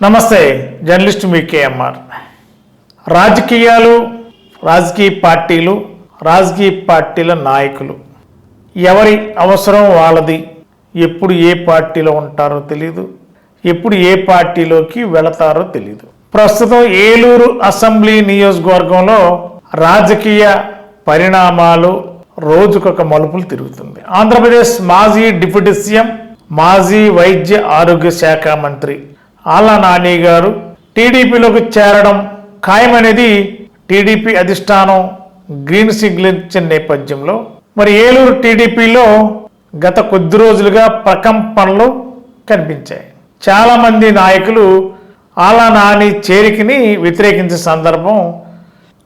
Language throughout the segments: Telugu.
నమస్తే జర్నలిస్ట్ మీ కేఎంఆర్ రాజకీయాలు రాజకీయ పార్టీలు రాజకీయ పార్టీల నాయకులు. ఎవరి అవసరం వాళ్ళది? ఎప్పుడు ఏ పార్టీలో ఉంటారో తెలియదు ఎప్పుడు ఏ పార్టీలోకి వెళతారో తెలియదు ప్రస్తుతం ఏలూరు అసెంబ్లీ నియోజకవర్గంలో రాజకీయ పరిణామాలు రోజుకొక మలుపులు తిరుగుతుంది. ఆంధ్రప్రదేశ్ మాజీ డిప్యూటీ సీఎం మాజీ వైద్య ఆరోగ్య శాఖ మంత్రి ఆళ్ళ నాని గారు టీడీపీలోకి చేరడం ఖాయమనేది టీడీపీ అధిష్టానం గ్రీన్ సిగ్నల్ ఇచ్చిన నేపథ్యంలో. మరి ఏలూరు టీడీపీలో గత కొద్ది రోజులుగా ప్రకంపనలు కనిపించాయి. చాలామంది నాయకులు ఆలా నాని చేరికని వ్యతిరేకించే సందర్భం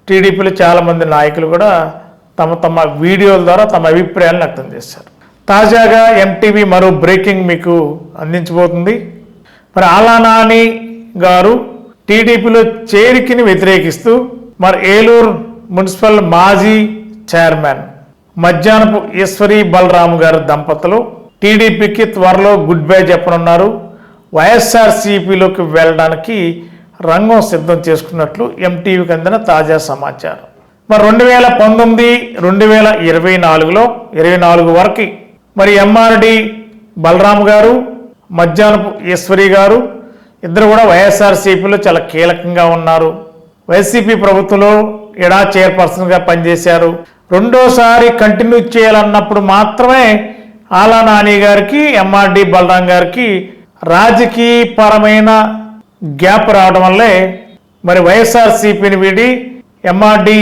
టీడీపీలో చాలామంది నాయకులు కూడా తమ తమ వీడియోల ద్వారా తమ అభిప్రాయాలను వ్యక్తం చేశారు. తాజాగా ఎంటీవీ మరో బ్రేకింగ్ మీకు అందించబోతుంది. మరి ఆలానాని గారు టీడీపీలో చేరికని వ్యతిరేకిస్తూ మరి ఏలూరు మున్సిపల్ మాజీ చైర్మన్ మధ్యాహ్నపు ఈశ్వరి బలరాము గారి దంపతులు టీడీపీకి త్వరలో గుడ్ బై చెప్పనున్నారు. వైఎస్ఆర్సీపీలోకి వెళ్ళడానికి రంగం సిద్ధం చేసుకున్నట్లు ఎంటీవీకి అందిన తాజా సమాచారం. మరి రెండు వేల పంతొమ్మిది రెండు వేల ఇరవై నాలుగులో ఇరవై నాలుగు వరకు మరి ఎంఆర్డి బలరాం గారు మధ్యాహ్నపు ఈశ్వరి గారు. ఇద్దరు కూడా వైఎస్ఆర్సీపీలో చాలా కీలకంగా ఉన్నారు. వైసీపీ ప్రభుత్వంలో ఎడా చైర్పర్సన్గా పనిచేశారు. రెండోసారి కంటిన్యూ చేయాలన్నప్పుడు మాత్రమే ఆలా నాని గారికి ఎంఆర్డి బలరాం గారికి రాజకీయపరమైన గ్యాప్ రావడం వల్లే మరి వైఎస్ఆర్సీపీని వీడి ఎంఆర్డి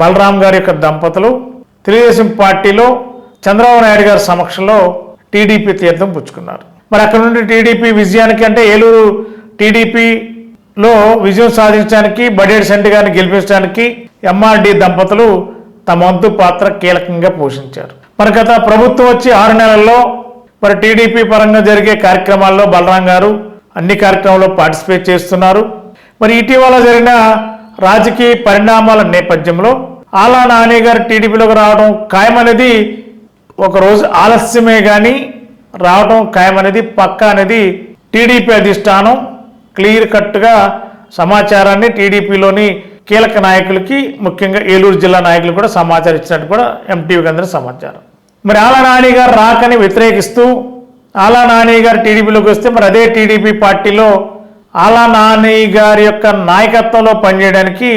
బలరాం గారి యొక్క దంపతులు తెలుగుదేశం పార్టీలో చంద్రబాబు నాయుడు గారి సమక్షంలో టీడీపీ తీర్థం పుచ్చుకున్నారు. మరి అక్కడ నుండి టీడీపీ విజయానికి అంటే ఏలూరు టీడీపీలో విజయం సాధించడానికి బడేడు సెంటి గారిని గెలిపించడానికి ఎంఆర్డి దంపతులు తమ వంతు పాత్ర కీలకంగా పోషించారు. మరి గత ప్రభుత్వం వచ్చి ఆరు నెలల్లో మరి టీడీపీ పరంగా జరిగే కార్యక్రమాల్లో బలరాం గారు అన్ని కార్యక్రమాల్లో పార్టిసిపేట్ చేస్తున్నారు. మరి ఇటీవల జరిగిన రాజకీయ పరిణామాల నేపథ్యంలో ఆలా నాని గారు టీడీపీలోకి రావడం ఖాయమనేది ఒకరోజు ఆలస్యమే కానీ రావడం ఖాయమనేది పక్క అనేది టీడీపీ అధిష్టానం క్లియర్ కట్గా సమాచారాన్ని టీడీపీలోని కీలక నాయకులకి ముఖ్యంగా ఏలూరు జిల్లా నాయకులు కూడా సమాచారం ఇచ్చినట్టు కూడా ఎంటీవీకి అందరూ సమాచారం. మరి ఆలా నాని గారు రాకని వ్యతిరేకిస్తూ ఆలా నాని గారు టీడీపీలోకి వస్తే మరి అదే టీడీపీ పార్టీలో ఆలా నాని గారి యొక్క నాయకత్వంలో పనిచేయడానికి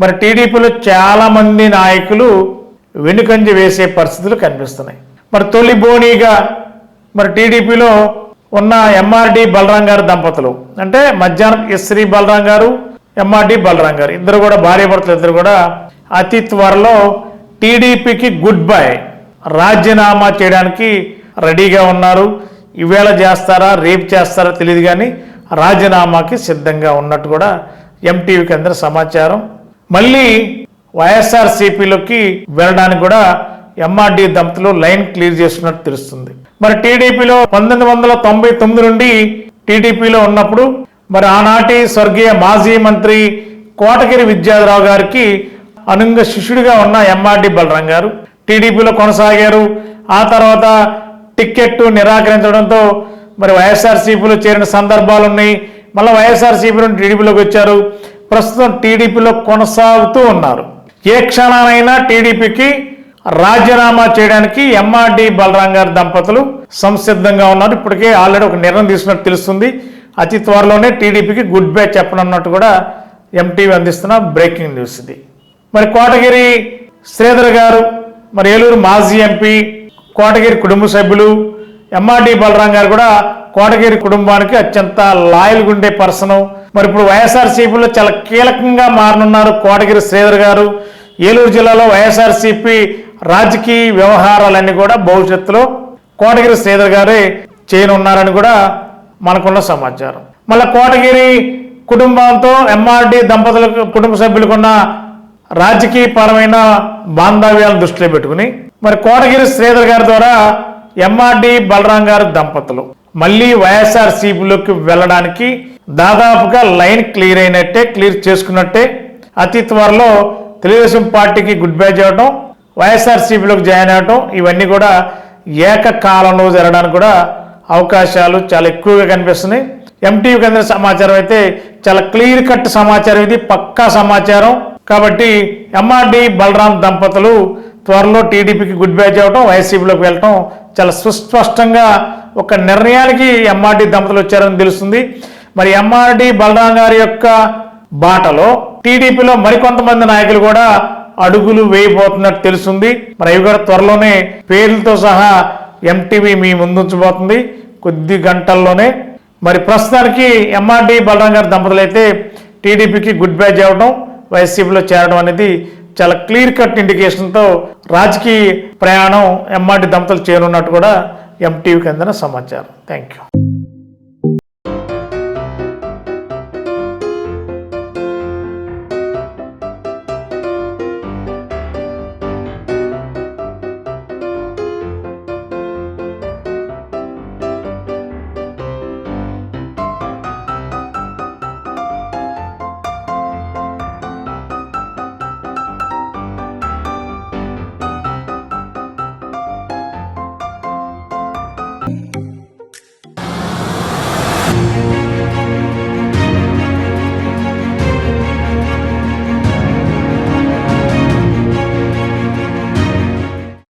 మరి టీడీపీలో చాలామంది నాయకులు వెనుకంజ వేసే పరిస్థితులు కనిపిస్తున్నాయి. మరి తొలి బోనీగా మరి టీడీపీలో ఉన్న ఎంఆర్డి బలరాం గారు దంపతులు. అంటే మధ్యాహ్నం ఎస్శ్రీ బలరాం గారు ఎంఆర్డి బలరాం గారు. ఇద్దరు కూడా భార్యాభర్తలు ఇద్దరు కూడా అతి త్వరలో టీడీపీకి గుడ్ బై రాజీనామా చేయడానికి రెడీగా ఉన్నారు. ఈవేళ చేస్తారా రేపు చేస్తారా తెలియదు కానీ రాజీనామాకి సిద్ధంగా ఉన్నట్టు కూడా ఎంటీవీకి అందరి సమాచారం. మళ్ళీ వైఎస్ఆర్సీపీలోకి వెళ్ళడానికి కూడా ఎంఆర్డి దంపతులు లైన్ క్లియర్ చేస్తున్నట్టు తెలుస్తుంది. మరి టీడీపీలో పంతొమ్మిది వందల తొంభై తొమ్మిది నుండి టీడీపీలో ఉన్నప్పుడు మరి ఆనాటి స్వర్గీయ మాజీ మంత్రి కోటగిరి విద్యాధరావు గారికి అనుంగ శిష్యుడిగా ఉన్న ఎంఆర్డి బలరాం గారు టీడీపీలో కొనసాగారు. ఆ తర్వాత టిక్కెట్ నిరాకరించడంతో మరి వైఎస్ఆర్సీపీలో చేరిన సందర్భాలు ఉన్నాయి. మళ్ళీ వైఎస్ఆర్సీపీ నుండి టీడీపీలోకి వచ్చారు. ప్రస్తుతం టీడీపీలో కొనసాగుతూ ఉన్నారు. ఏ క్షణానైనా టీడీపీకి రాజీనామా చేయడానికి ఎంఆర్డి బలరాం గారి దంపతులు సంసిద్ధంగా ఉన్నారు. ఇప్పటికే ఆల్రెడీ ఒక నిర్ణయం తీసుకున్నట్టు తెలుస్తుంది. అతి త్వరలోనే టీడీపీకి గుడ్ బై చెప్పనున్నట్టు కూడా ఎంటీవీ అందిస్తున్న బ్రేకింగ్ న్యూస్ ఇది. మరి కోటగిరి శ్రీధర్ గారు మరి ఏలూరు మాజీ ఎంపీ కోటగిరి కుటుంబ సభ్యులు ఎంఆర్డి బలరాం గారు కూడా కోటగిరి కుటుంబానికి అత్యంత లాయల్ ఉండే పర్సన్ మరి ఇప్పుడు వైఎస్ఆర్సీపీలో చాలా కీలకంగా మారనున్నారు కోటగిరి శ్రీధర్ గారు. ఏలూరు జిల్లాలో వైఎస్ఆర్సీపీ రాజకీయ వ్యవహారాలన్నీ కూడా భవిష్యత్తులో కోటగిరి శ్రీధర్ గారే చేయనున్నారని కూడా మనకున్న సమాచారం. మళ్ళీ కోటగిరి కుటుంబంతో ఎంఆర్డి దంపతులకు కుటుంబ సభ్యులకున్న రాజకీయపరమైన బాంధవ్యాలను దృష్టిలో పెట్టుకుని మరి కోటగిరి శ్రీధర్ గారి ద్వారా ఎంఆర్డి బలరాం గారి దంపతులు మళ్ళీ వైఎస్ఆర్ సిపిలోకి వెళ్ళడానికి దాదాపుగా లైన్ క్లియర్ అయినట్టే క్లియర్ చేసుకున్నట్టే అతి త్వరలో తెలుగుదేశం పార్టీకి గుడ్ బై చేయడం వైఎస్ఆర్సీపీలోకి జాయిన్ అవటం ఇవన్నీ కూడా ఏకకాలంలో జరగడానికి కూడా అవకాశాలు చాలా ఎక్కువగా కనిపిస్తున్నాయి. ఎంటీవీ అందిన సమాచారం అయితే చాలా క్లియర్ కట్ సమాచారం ఇది పక్కా సమాచారం. కాబట్టి ఎంఆర్డి బలరాం దంపతులు త్వరలో టీడీపీకి గుడ్ బై అవ్వటం వైసీపీలోకి వెళ్ళటం చాలా సుస్పష్టంగా ఒక నిర్ణయానికి ఎంఆర్డి దంపతులు వచ్చారని తెలుస్తుంది. మరి ఎంఆర్డి బలరాం గారి యొక్క బాటలో టీడీపీలో మరికొంతమంది నాయకులు కూడా అడుగులు వేయబోతున్నట్టు తెలుస్తుంది. మరి అవి కూడా త్వరలోనే పేర్లతో సహా ఎంటీవీ మీ ముందుంచబోతుంది. కొద్ది గంటల్లోనే. మరి ప్రస్తుతానికి ఎంఆర్డి బలరాం గారి దంపతులు అయితే టీడీపీకి గుడ్ బై చేయడం వైసీపీలో చేరడం అనేది చాలా క్లియర్ కట్ ఇండికేషన్తో రాజకీయ ప్రయాణం ఎంఆర్డి దంపతులు చేరున్నట్టు కూడా ఎంటీవీకి అందిన సమాచారం. Thank you